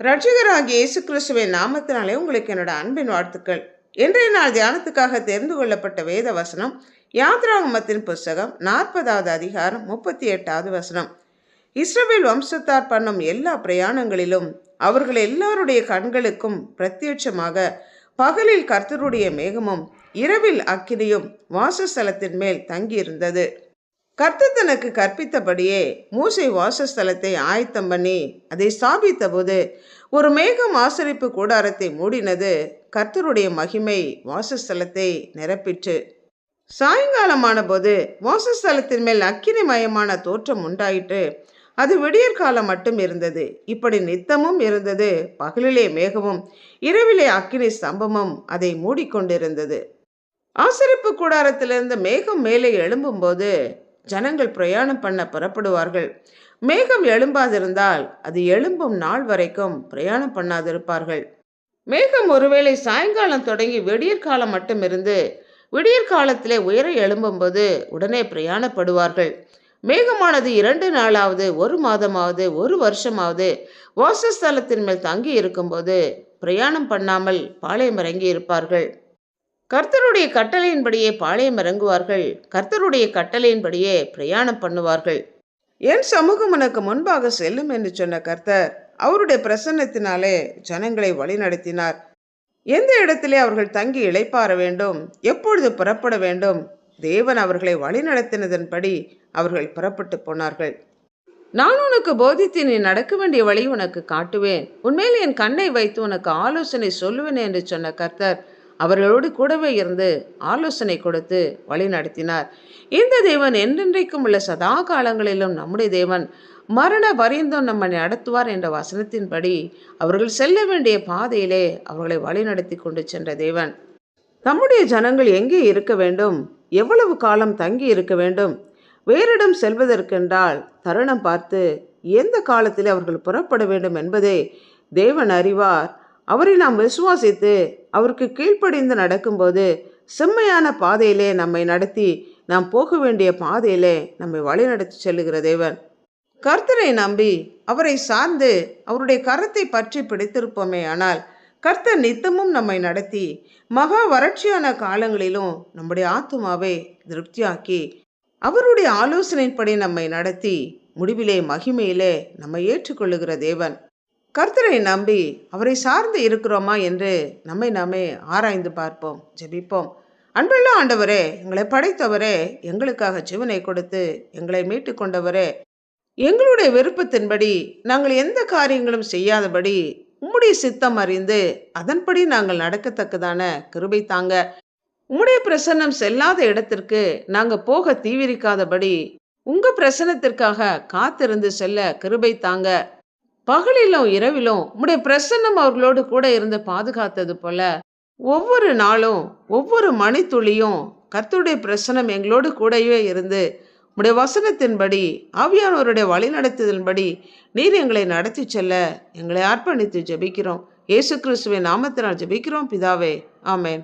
ரட்சகராகிய இயேசு கிறிஸ்துவின் நாமத்தினாலே உங்களுக்கு என்னோட அன்பின் வாழ்த்துக்கள். இன்றைய நாள் தியானத்துக்காக தெரிந்து கொள்ளப்பட்ட வேத வசனம் யாத்ராகமத்தின் புஸ்தகம் நாற்பதாவது அதிகாரம் முப்பத்தி எட்டாவது வசனம். இஸ்ரவேல் வம்சத்தார் பண்ணும் எல்லா பிரயாணங்களிலும் அவர்கள் எல்லாருடைய கண்களுக்கும் பிரத்யட்சமாக பகலில் கர்த்தருடைய மேகமும் இரவில் அக்கினியும் வாசஸ்தலத்தின் மேல் தங்கியிருந்தது. கர்த்தர் தனக்கு கற்பித்தபடியே மூசை வாசஸ்தலத்தை ஆயத்தம் பண்ணி அதை ஸ்தாபித்த போது ஒரு மேகம் ஆசரிப்பு கூடாரத்தை மூடினது கர்த்தருடைய மகிமை வாசஸ்தலத்தை நிரப்பிற்று. சாயங்காலமான போது வாசஸ்தலத்தின் மேல் அக்கினிமயமான தோற்றம் உண்டாயிற்று. அது விடியற்காலம் மட்டும் இருந்தது. இப்படி நித்தமும் இருந்தது. பகலிலே மேகமும் இரவிலே அக்கினி ஸ்தம்பமும் அதை மூடிக்கொண்டிருந்தது. ஆசரிப்பு கூடாரத்திலிருந்து மேகம் மேலே எழும்பும்போது ஜனங்கள் பிரயாணம் பண்ண புறப்படுவார்கள். மேகம் எழும்பாதிருந்தால் அது எழும்பும் நாள் வரைக்கும் பிரயாணம் பண்ணாதிருப்பார்கள். மேகம் ஒருவேளை சாயங்காலம் தொடங்கி விடியற்காலம் மட்டும் இருந்து விடியற்காலத்திலே உயர எழும்பும்போது உடனே பிரயாணப்படுவார்கள். மேகமானது இரண்டு நாளாவது ஒரு மாதமாவது ஒரு வருஷமாவது வாசஸ்தலத்தின் மேல் தங்கி இருக்கும்போது பிரயாணம் பண்ணாமல் பாளையம் இறங்கி இருப்பார்கள் கர்த்தருடைய கட்டளையின்படியே பாளையம் இறங்குவார்கள். கர்த்தருடைய கட்டளையின்படியே பிரயாணம் பண்ணுவார்கள். என் சமூகம் உனக்கு முன்பாக செல்லும் என்று சொன்ன கர்த்தர் அவருடைய பிரசன்னத்தினாலே ஜனங்களை வழிநடத்தினார். எந்த இடத்திலே அவர்கள் தங்கி இளைப்பாற வேண்டும்? எப்பொழுது புறப்பட வேண்டும்? தேவன் அவர்களை வழிநடத்தினதன்படி அவர்கள் புறப்பட்டு போனார்கள். நான் உனக்கு போதித்து நீ நடக்க வேண்டிய வழி உனக்கு காட்டுவேன். உன்மேல் என் கண்ணை வைத்து உனக்கு ஆலோசனை சொல்லுவேன் என்று சொன்ன கர்த்தர் அவர்களோடு கூடவே இருந்து ஆலோசனை கொடுத்து வழி நடத்தினார். இந்த தேவன் என்றென்றைக்கும் உள்ள சதா காலங்களிலும் நம்முடைய தேவன் மரண பரியந்தம் நம்மை நடத்துவார் என்ற வசனத்தின்படி அவர்கள் செல்ல வேண்டிய பாதையிலே அவர்களை வழிநடத்தி கொண்டு சென்ற தேவன். நம்முடைய ஜனங்கள் எங்கே இருக்க வேண்டும்? எவ்வளவு காலம் தங்கி இருக்க வேண்டும்? வேறிடம் செல்வதற்கென்றால் தருணம் பார்த்து எந்த காலத்தில் அவர்கள் புறப்பட வேண்டும் என்பதை தேவன் அறிவார். அவரை நாம் விசுவாசித்து அவருக்கு கீழ்ப்படிந்து நடக்கும்போது செம்மையான பாதையிலே நம்மை நடத்தி நாம் போக வேண்டிய பாதையிலே நம்மை வழிநடத்தி செல்லுகிற தேவன். கர்த்தரை நம்பி அவரை சார்ந்து அவருடைய கரத்தை பற்றி பிடித்திருப்போமே ஆனால் கர்த்தர் நித்தமும் நம்மை நடத்தி மகா வறட்சியான காலங்களிலும் நம்முடைய ஆத்மாவை திருப்தியாக்கி அவருடைய ஆலோசனைப்படி நம்மை நடத்தி முடிவிலே மகிமையிலே நம்மை ஏற்றுக்கொள்ளுகிற தேவன். கர்த்தரை நம்பி அவரை சார்ந்து இருக்கிறோமா என்று நம்மை நாமே ஆராய்ந்து பார்ப்போம் ஜெபிப்போம். அன்புள்ள ஆண்டவரே எங்களை படைத்தவரே எங்களுக்காக ஜீவனை கொடுத்து எங்களை மீட்டு கொண்டவரே எங்களுடைய விருப்பத்தின்படி நாங்கள் எந்த காரியங்களும் செய்யாதபடி உம்முடைய சித்தம் அறிந்து அதன்படி நாங்கள் நடக்கத்தக்கதான கிருபை தாங்க. உம்முடைய பிரசன்னம் செல்லாத இடத்திற்கு நாங்கள் போக தீவிரிக்காதபடி உங்கள் பிரசன்னத்திற்காக காத்திருந்து செல்ல கிருபை தாங்க. பகலிலும் இரவிலும் உம்முடைய பிரசன்னம் அவர்களோடு கூட இருந்து பாதுகாத்தது போல ஒவ்வொரு நாளும் ஒவ்வொரு மணித்துளியும் கர்த்தருடைய பிரசனம் எங்களோடு கூடவே இருந்து உடைய வசனத்தின்படி ஆவியானவருடைய வழிநடத்துதலின்படி நீர் எங்களை நடத்தி செல்ல எங்களை அர்ப்பணித்து ஜெபிக்கிறோம். இயேசு கிறிஸ்துவின் நாமத்தினால் ஜெபிக்கிறோம். பிதாவே ஆமேன்.